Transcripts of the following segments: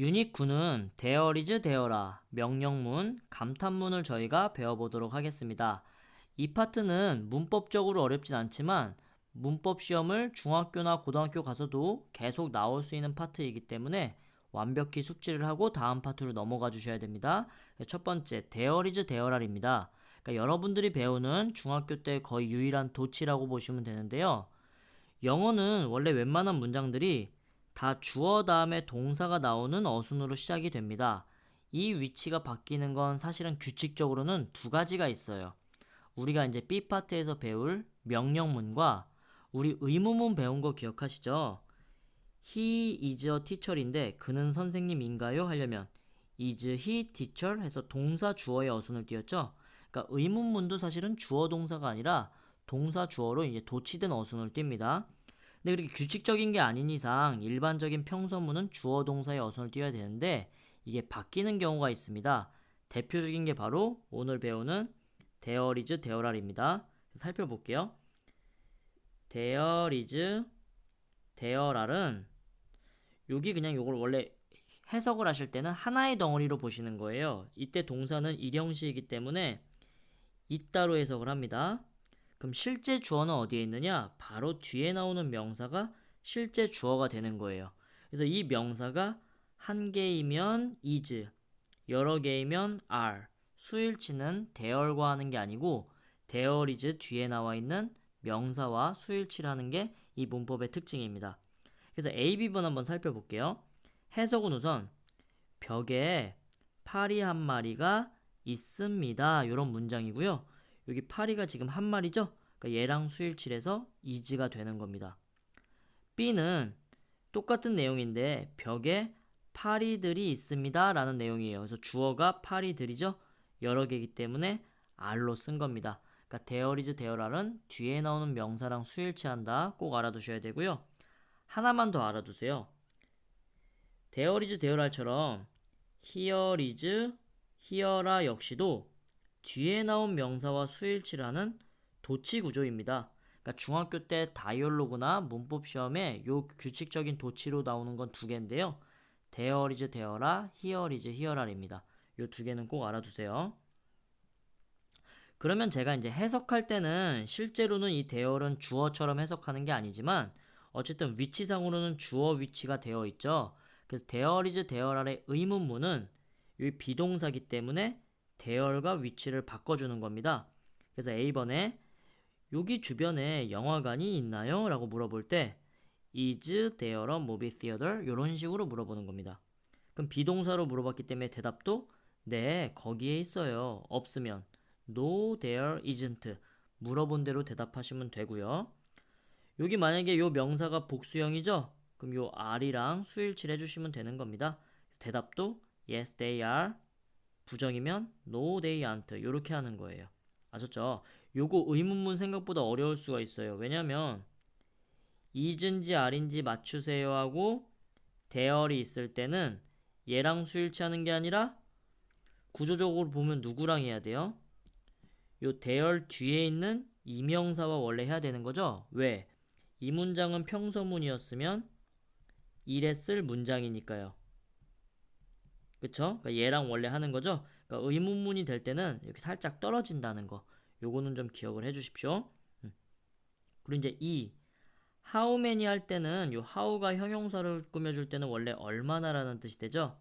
유닛 9는 데어리즈 데어라 명령문, 감탄문을 저희가 배워보도록 하겠습니다. 이 파트는 문법적으로 어렵진 않지만 문법 시험을 중학교나 고등학교 가서도 계속 나올 수 있는 파트이기 때문에 완벽히 숙지를 하고 다음 파트로 넘어가 주셔야 됩니다. 첫 번째, 데어리즈 데어랄입니다. 그러니까 여러분들이 배우는 중학교 때 거의 유일한 도치라고 보시면 되는데요. 영어는 원래 웬만한 문장들이 다 주어 다음에 동사가 나오는 어순으로 시작이 됩니다. 이 위치가 바뀌는 건 사실은 규칙적으로는 두 가지가 있어요. 우리가 이제 B 파트에서 배울 명령문과 우리 의문문 배운 거 기억하시죠? He is a teacher인데 그는 선생님인가요? 하려면 is he teacher 해서 동사 주어의 어순을 띄었죠. 그러니까 의문문도 사실은 주어 동사가 아니라 동사 주어로 이제 도치된 어순을 띱니다. 근데 그렇게 규칙적인 게 아닌 이상 일반적인 평서문은 주어 동사의 어순을 띄어야 되는데 이게 바뀌는 경우가 있습니다. 대표적인 게 바로 오늘 배우는 데어리즈 데어랄입니다. 살펴볼게요. 데어리즈 데어랄은 여기 그냥 이걸 원래 해석을 하실 때는 하나의 덩어리로 보시는 거예요. 이때 동사는 일형시이기 때문에 이따로 해석을 합니다. 그럼 실제 주어는 어디에 있느냐? 바로 뒤에 나오는 명사가 실제 주어가 되는 거예요. 그래서 이 명사가 한 개이면 is, 여러 개이면 are, 수일치는 대열과 하는 게 아니고 대열 is 뒤에 나와 있는 명사와 수일치라는 게 이 문법의 특징입니다. 그래서 A, B번 한번 살펴볼게요. 해석은 우선 벽에 파리 한 마리가 있습니다. 이런 문장이고요. 여기 파리가 지금 한 마리죠? 그러니까 얘랑 수일치에서 이지가 되는 겁니다. B는 똑같은 내용인데 벽에 파리들이 있습니다. 라는 내용이에요. 그래서 주어가 파리들이죠? 여러 개이기 때문에 R로 쓴 겁니다. 그러니까 데어리즈 데어랄은 뒤에 나오는 명사랑 수일치한다. 꼭 알아두셔야 되고요. 하나만 더 알아두세요. 데어리즈 데어랄처럼 히어리즈 히어라 역시도 뒤에 나온 명사와 수일치라는 도치 구조입니다. 그러니까 중학교 때 다이얼로그나 문법 시험에 요 규칙적인 도치로 나오는 건 두 개인데요. 데어리즈 데어라, 히어리즈 히어랄입니다. 요 두 개는 꼭 알아두세요. 그러면 제가 이제 해석할 때는 실제로는 이 대열은 주어처럼 해석하는 게 아니지만 어쨌든 위치상으로는 주어 위치가 되어 있죠. 그래서 대열이즈 대열 아래 의문문은 이 비동사기 때문에 대열과 위치를 바꿔주는 겁니다. 그래서 A번에 여기 주변에 영화관이 있나요? 라고 물어볼 때 is there a movie theater? 이런 식으로 물어보는 겁니다. 그럼 비동사로 물어봤기 때문에 대답도 네, 거기에 있어요. 없으면 No, there isn't. 물어본 대로 대답하시면 되고요. 여기 만약에 요 명사가 복수형이죠? 그럼 요 are이랑 수일치를 해주시면 되는 겁니다. 대답도 yes, they are. 부정이면 no, they aren't. 이렇게 하는 거예요. 아셨죠? 요거 의문문 생각보다 어려울 수가 있어요. 왜냐면 is인지 are인지 맞추세요 하고 대열이 있을 때는 얘랑 수일치하는 게 아니라 구조적으로 보면 누구랑 해야 돼요? 요 대열 뒤에 있는 이명사와 원래 해야 되는 거죠? 왜? 이 문장은 평서문이었으면 이래 쓸 문장이니까요. 그쵸? 그러니까 얘랑 원래 하는 거죠? 그러니까 의문문이 될 때는 이렇게 살짝 떨어진다는 거. 요거는 좀 기억을 해 주십시오. 음. 그리고 이제 이 how many 할 때는 요 how가 형용사를 꾸며줄 때는 원래 얼마나라는 뜻이 되죠?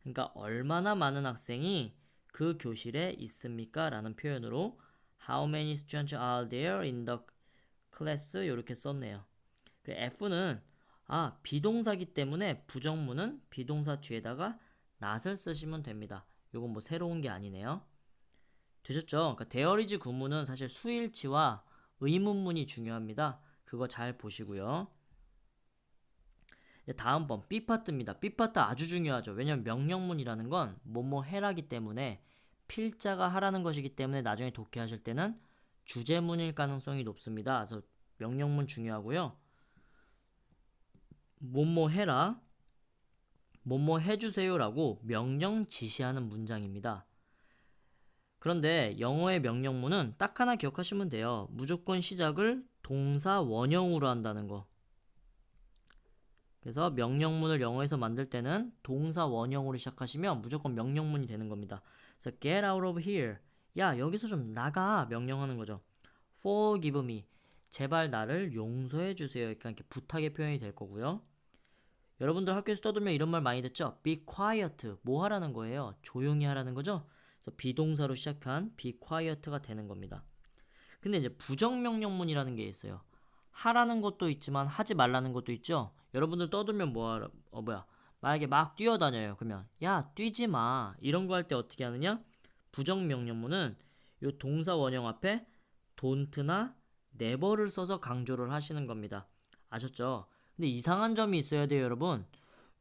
그러니까 얼마나 많은 학생이 그 교실에 있습니까? 라는 표현으로 How many students are there in the class? 이렇게 썼네요. F는 아 비동사기 때문에 부정문은 비동사 뒤에다가 not을 쓰시면 됩니다. 이건 뭐 새로운 게 아니네요. 되셨죠? 그러니까 데어리즈 구문은 사실 수일치와 의문문이 중요합니다. 그거 잘 보시고요. 다음 번 B 파트입니다. B 파트 아주 중요하죠. 왜냐면 명령문이라는 건 뭐뭐 해라기 때문에 필자가 하라는 것이기 때문에 나중에 독해하실 때는 주제문일 가능성이 높습니다. 그래서 명령문 중요하고요. 뭐뭐 해라, 뭐뭐 해주세요라고 명령 지시하는 문장입니다. 그런데 영어의 명령문은 딱 하나 기억하시면 돼요. 무조건 시작을 동사 원형으로 한다는 거. 그래서 명령문을 영어에서 만들 때는 동사 원형으로 시작하시면 무조건 명령문이 되는 겁니다. 그래서 get out of here. 야, 여기서 좀 나가. 명령하는 거죠. forgive me. 제발 나를 용서해 주세요. 이렇게 부탁의 표현이 될 거고요. 여러분들 학교에서 떠들면 이런 말 많이 듣죠? be quiet. 뭐 하라는 거예요? 조용히 하라는 거죠? 그래서 비동사로 시작한 be quiet가 되는 겁니다. 근데 이제 부정명령문이라는 게 있어요. 하라는 것도 있지만 하지 말라는 것도 있죠. 여러분들 떠들면 뭐 하라, 어 뭐야? 만약에 막 뛰어다녀요. 그러면 야 뛰지 마 이런 거 할 때 어떻게 하느냐? 부정명령문은 요 동사 원형 앞에 don't나 never를 써서 강조를 하시는 겁니다. 아셨죠? 근데 이상한 점이 있어야 돼요, 여러분.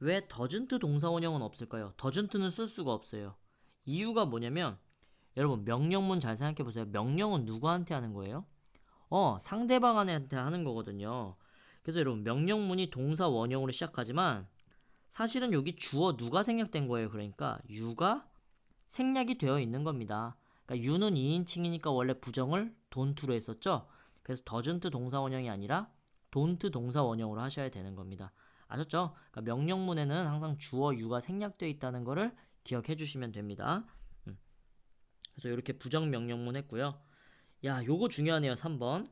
왜 doesn't 동사 원형은 없을까요? doesn't는 쓸 수가 없어요. 이유가 뭐냐면 여러분 명령문 잘 생각해 보세요. 명령은 누구한테 하는 거예요? 어, 상대방한테 하는 거거든요. 그래서 여러분 명령문이 동사 원형으로 시작하지만 사실은 여기 주어 누가 생략된 거예요. 그러니까 you가 생략이 되어 있는 겁니다. 그러니까 you는 2인칭이니까 원래 부정을 don't로 했었죠. 그래서 doesn't 동사 원형이 아니라 don't 동사 원형으로 하셔야 되는 겁니다. 아셨죠? 그러니까 명령문에는 항상 주어 you가 생략되어 있다는 것을 기억해 주시면 됩니다. 음. 그래서 이렇게 부정 명령문 했고요. 야, 요거 중요하네요. 3번.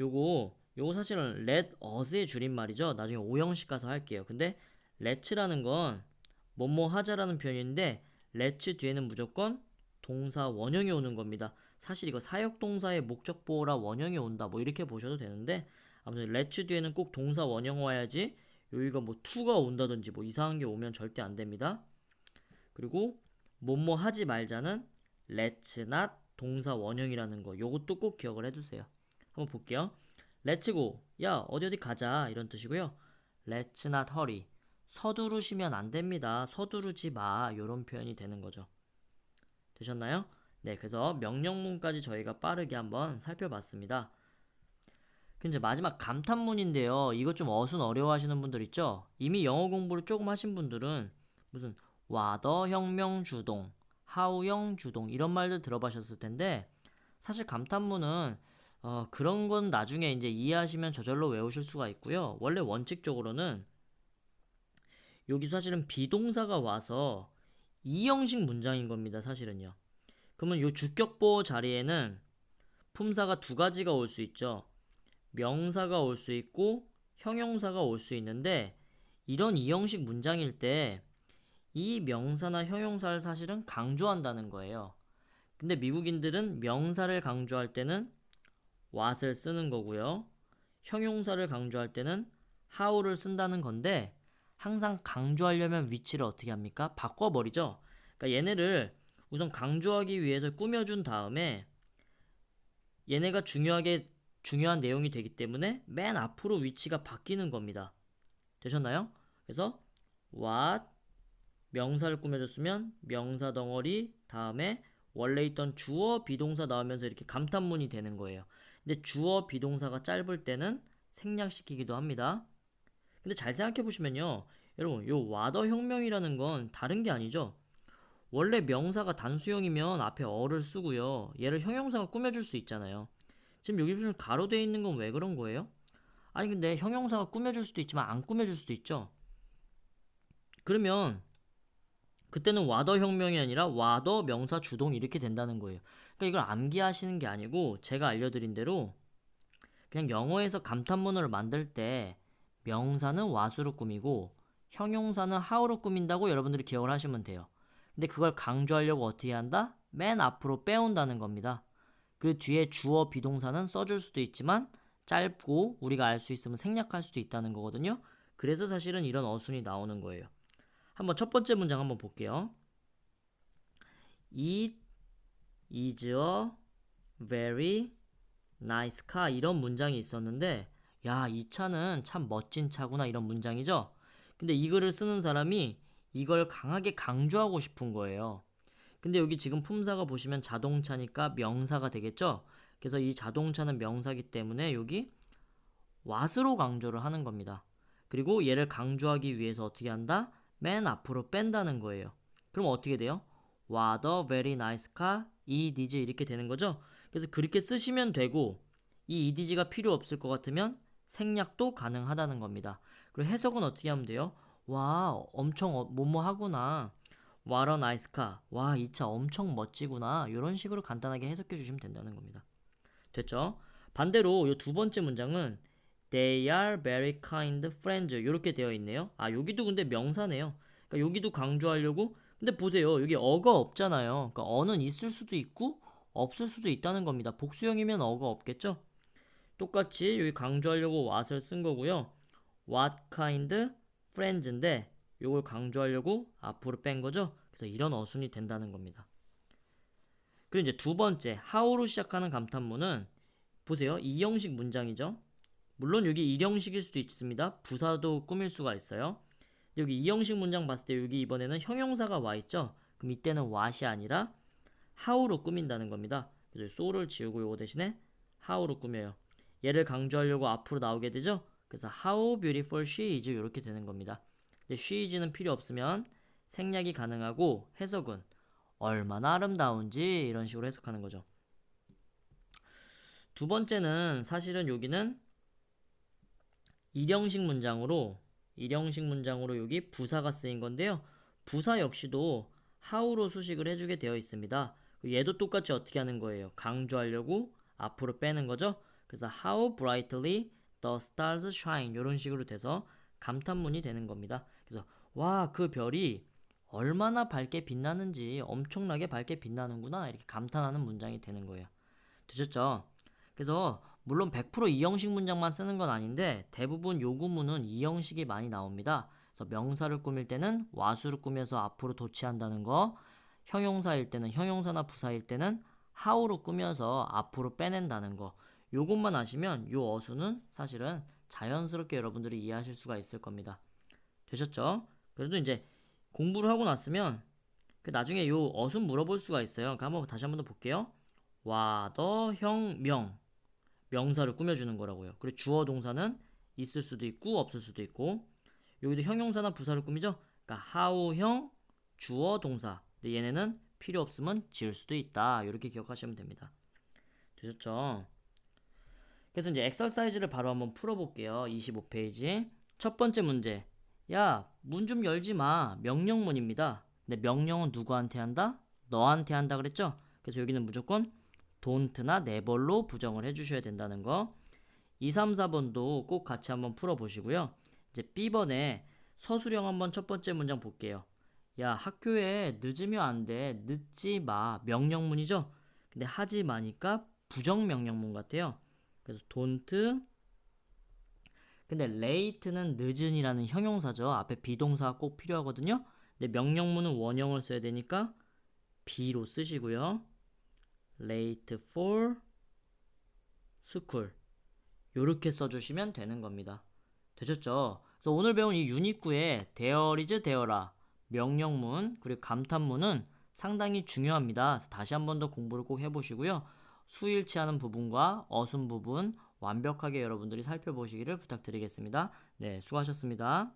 요거 요거 사실은 let us의 줄임말이죠. 나중에 오형식 가서 할게요. 근데 let'라는 건 뭐뭐 하자라는 표현인데 let's 뒤에는 무조건 동사 원형이 오는 겁니다. 사실 이거 사역 동사의 목적 보호라 원형이 온다. 뭐 이렇게 보셔도 되는데 아무튼 let's 뒤에는 꼭 동사 원형 와야지 여기가 뭐 to가 온다든지 뭐 이상한 게 오면 절대 안 됩니다. 그리고 뭐뭐 하지 말자는 let's 동사 원형이라는 거 요것도 꼭 기억을 해두세요. 한번 볼게요. let's go. 야 어디 어디 가자 이런 뜻이고요. let's not hurry. 서두르시면 안 됩니다. 서두르지 마. 이런 표현이 되는 거죠. 되셨나요? 네, 그래서 명령문까지 저희가 빠르게 한번 살펴봤습니다. 그럼 이제 마지막 감탄문인데요. 이것 좀 어순 어려워하시는 분들 있죠? 이미 영어 공부를 조금 하신 분들은 무슨 와더 혁명 주동, 하우영 주동 이런 말들 들어보셨을 텐데 사실 감탄문은 어, 그런 건 나중에 이제 이해하시면 저절로 외우실 수가 있고요. 원래 원칙적으로는 여기 사실은 비동사가 와서 이형식 문장인 겁니다. 사실은요. 그러면 요 주격보호 자리에는 품사가 두 가지가 올 수 있죠. 명사가 올 수 있고 형용사가 올 수 있는데 이런 이형식 문장일 때 이 명사나 형용사를 사실은 강조한다는 거예요. 근데 미국인들은 명사를 강조할 때는 what을 쓰는 거고요. 형용사를 강조할 때는 how를 쓴다는 건데 항상 강조하려면 위치를 어떻게 합니까? 바꿔버리죠. 그러니까 얘네를 우선 강조하기 위해서 꾸며준 다음에 얘네가 중요하게 중요한 내용이 되기 때문에 맨 앞으로 위치가 바뀌는 겁니다. 되셨나요? 그래서 what 명사를 꾸며줬으면 명사 덩어리 다음에 원래 있던 주어 비동사 나오면서 이렇게 감탄문이 되는 거예요. 근데 주어 비동사가 짧을 때는 생략시키기도 합니다. 근데 잘 생각해 보시면요. 여러분, 요 와더 혁명이라는 건 다른 게 아니죠. 원래 명사가 단수형이면 앞에 어를 쓰고요. 얘를 형용사가 꾸며줄 수 있잖아요. 지금 여기 보시면 가로되어 있는 건 왜 그런 거예요? 아니 근데 형용사가 꾸며줄 수도 있지만 안 꾸며줄 수도 있죠. 그러면 그때는 와더 혁명이 아니라 와더 명사 주동 이렇게 된다는 거예요. 그러니까 이걸 암기하시는 게 아니고 제가 알려드린 대로 그냥 영어에서 감탄문을 만들 때 명사는 what으로 꾸미고 형용사는 how로 꾸민다고 여러분들이 기억을 하시면 돼요. 근데 그걸 강조하려고 어떻게 한다? 맨 앞으로 빼온다는 겁니다. 그 뒤에 주어 비동사는 써줄 수도 있지만 짧고 우리가 알 수 있으면 생략할 수도 있다는 거거든요. 그래서 사실은 이런 어순이 나오는 거예요. 한번 첫 번째 문장 한번 볼게요. It is a very nice car 이런 문장이 있었는데 야, 이 차는 참 멋진 차구나 이런 문장이죠. 근데 이 글을 쓰는 사람이 이걸 강하게 강조하고 싶은 거예요. 근데 여기 지금 품사가 보시면 자동차니까 명사가 되겠죠? 그래서 이 자동차는 명사기 때문에 여기 what으로 강조를 하는 겁니다. 그리고 얘를 강조하기 위해서 어떻게 한다? 맨 앞으로 뺀다는 거예요. 그럼 어떻게 돼요? What a very nice car. 이 is 이렇게 되는 거죠? 그래서 그렇게 쓰시면 되고 이 edg가 필요 없을 것 같으면 생략도 가능하다는 겁니다. 그리고 해석은 어떻게 하면 돼요? 와, 엄청 어, 뭐뭐 하구나. Nice car. 와, 이 차 엄청 멋지구나. 이런 식으로 간단하게 해석해 주시면 된다는 겁니다. 됐죠? 반대로 이 두 번째 문장은 They are very kind friends. 이렇게 되어 있네요. 아, 여기도 근데 명사네요. 그러니까 여기도 강조하려고. 근데 보세요. 여기 어가 없잖아요. 그러니까 어는 있을 수도 있고 없을 수도 있다는 겁니다. 복수형이면 어가 없겠죠? 똑같이 여기 강조하려고 what을 쓴 거고요. What kind friends인데 이걸 강조하려고 앞으로 뺀 거죠. 그래서 이런 어순이 된다는 겁니다. 그리고 이제 두 번째 how로 시작하는 감탄문은 보세요. 이 형식 문장이죠. 물론 여기 이 형식일 수도 있습니다. 부사도 꾸밀 수가 있어요. 여기 이 형식 문장 봤을 때 여기 이번에는 형용사가 와 있죠. 그럼 이때는 what이 아니라 how로 꾸민다는 겁니다. 그래서 so를 지우고 요거 대신에 how로 꾸며요. 얘를 강조하려고 앞으로 나오게 되죠. 그래서 how beautiful she is 이렇게 되는 겁니다. 근데 she is는 필요 없으면 생략이 가능하고 해석은 얼마나 아름다운지 이런 식으로 해석하는 거죠. 두 번째는 사실은 여기는 일형식 문장으로 일형식 문장으로 여기 부사가 쓰인 건데요. 부사 역시도 how로 수식을 해주게 되어 있습니다. 얘도 똑같이 어떻게 하는 거예요? 강조하려고 앞으로 빼는 거죠. 그래서 how brightly the stars shine 이런 식으로 돼서 감탄문이 되는 겁니다. 그래서 와 그 별이 얼마나 밝게 빛나는지 엄청나게 밝게 빛나는구나 이렇게 감탄하는 문장이 되는 거예요. 되셨죠? 그래서 물론 100% 이형식 문장만 쓰는 건 아닌데 대부분 요구문은 이형식이 많이 나옵니다. 그래서 명사를 꾸밀 때는 와수를 꾸며서 앞으로 도치한다는 거, 형용사일 때는 형용사나 부사일 때는 how로 꾸며서 앞으로 빼낸다는 거. 요것만 아시면 요 어수는 사실은 자연스럽게 여러분들이 이해하실 수가 있을 겁니다. 되셨죠? 그래도 이제 공부를 하고 났으면 그 나중에 요 어순 물어볼 수가 있어요. 그러니까 한번 다시 한번 더 볼게요. 와더 형명 명사를 꾸며주는 거라고요. 그리고 주어 동사는 있을 수도 있고 없을 수도 있고 여기도 형용사나 부사를 꾸미죠. 그러니까 how형 주어 동사. 근데 얘네는 필요 없으면 지을 수도 있다. 이렇게 기억하시면 됩니다. 되셨죠? 그래서 이제 엑서사이즈를 바로 한번 풀어볼게요. 25페이지. 첫 번째 문제. 야, 문 좀 열지 마. 명령문입니다. 근데 명령은 누구한테 한다? 너한테 한다 그랬죠? 그래서 여기는 무조건 don't나 never로 부정을 해주셔야 된다는 거. 2, 3, 4번도 꼭 같이 한번 풀어보시고요. 이제 B번에 서술형 한번 첫 번째 문장 볼게요. 야, 학교에 늦으면 안 돼. 늦지 마. 명령문이죠? 근데 하지 마니까 부정 명령문 같아요. 그래서 don't 근데 late는 늦은이라는 형용사죠. 앞에 비동사가 꼭 필요하거든요. 근데 명령문은 원형을 써야 되니까 be로 쓰시고요. late for school 요렇게 써주시면 되는 겁니다. 되셨죠? 그래서 오늘 배운 이 유닛 9의 there is there라 명령문 그리고 감탄문은 상당히 중요합니다. 다시 한 번 더 공부를 꼭 해보시고요. 수일치하는 부분과 어순 부분 완벽하게 여러분들이 살펴보시기를 부탁드리겠습니다. 네, 수고하셨습니다.